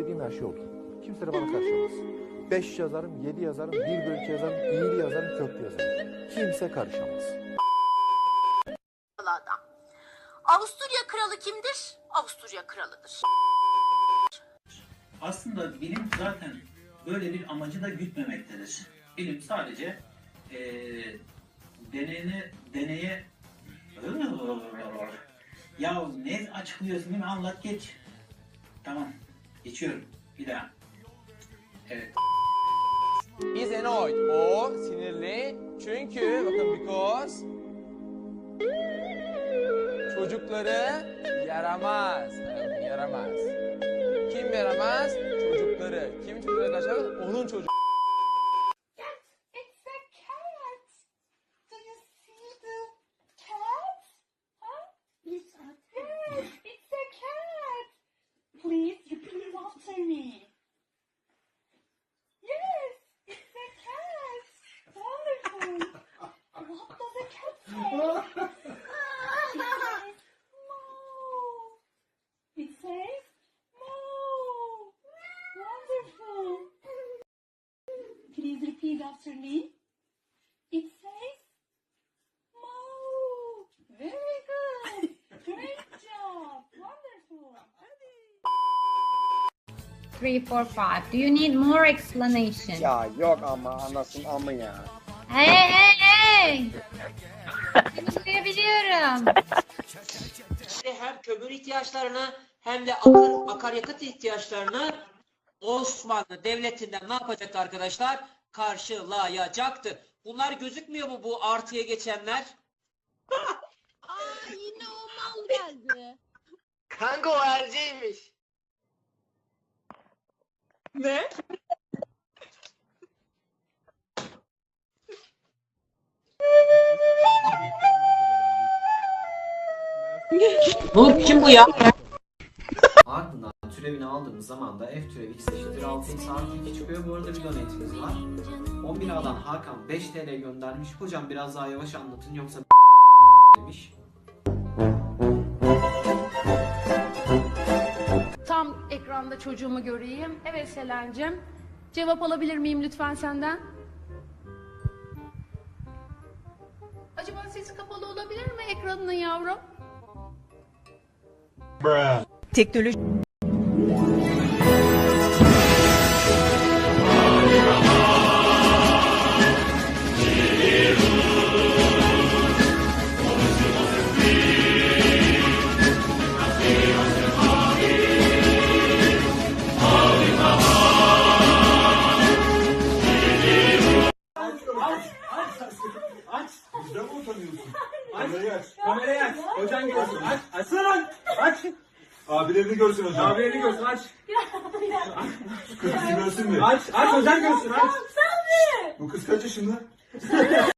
istediğim her şey olur. Kimse de bana karışamaz. Beş yazarım, yedi yazarım, bir bölü iki yazarım, iyili yazarım, köklü yazarım. Kimse karışamaz. adam. Avusturya kralı kimdir? Avusturya kralıdır. Aslında bilim zaten böyle bir amacı da gütmemektedir. Bilim sadece eee deneyine, deneye... Ya ne açıklıyorsun değil mi? Anlat geç. Tamam. Geçiyorum. Bir daha. Evet. Is annoyed. O sinirli. Çünkü bakın because çocukları yaramaz. Yaramaz. Kim yaramaz? Çocukları. Kimin çocukları kaçar? Onun çocuk. Please repeat after me. It says Moo. Very good. Great job. Wonderful. three, four, five. Do you need more explanation? Ya yok ama anasın amı ya. Hey hey hey! Seni duyabiliyorum. hem kömür ihtiyaçlarını hem de akar, akaryakıt ihtiyaçlarını Osmanlı Devleti'nden ne yapacaktı arkadaşlar? Karşılayacaktı. Bunlar gözükmüyor mu bu artıya geçenler? Kanka o erceğiymiş. Ne? Bu kim bu ya? Türevini aldığımız zaman da f türevi x eşittir 6x artı 2 çıkıyor. Bu arada bir donetimiz var. 11A'dan Hakan 5 TL göndermiş. Hocam biraz daha yavaş anlatın yoksa demiş. Tam ekranda çocuğumu göreyim. Evet Selen'cim. Cevap alabilir miyim lütfen senden? Acaba sesi kapalı olabilir mi ekranının yavrum? Kamerayı aç. Hocan görsün. Aç. Açsana lan. Aç. Abilerini görsün hocam. Abilerini görsün. Aç. Kız bizi görsün mü? Aç. Aç. Hocan görsün. Aç. Bu kız kaç yaşında?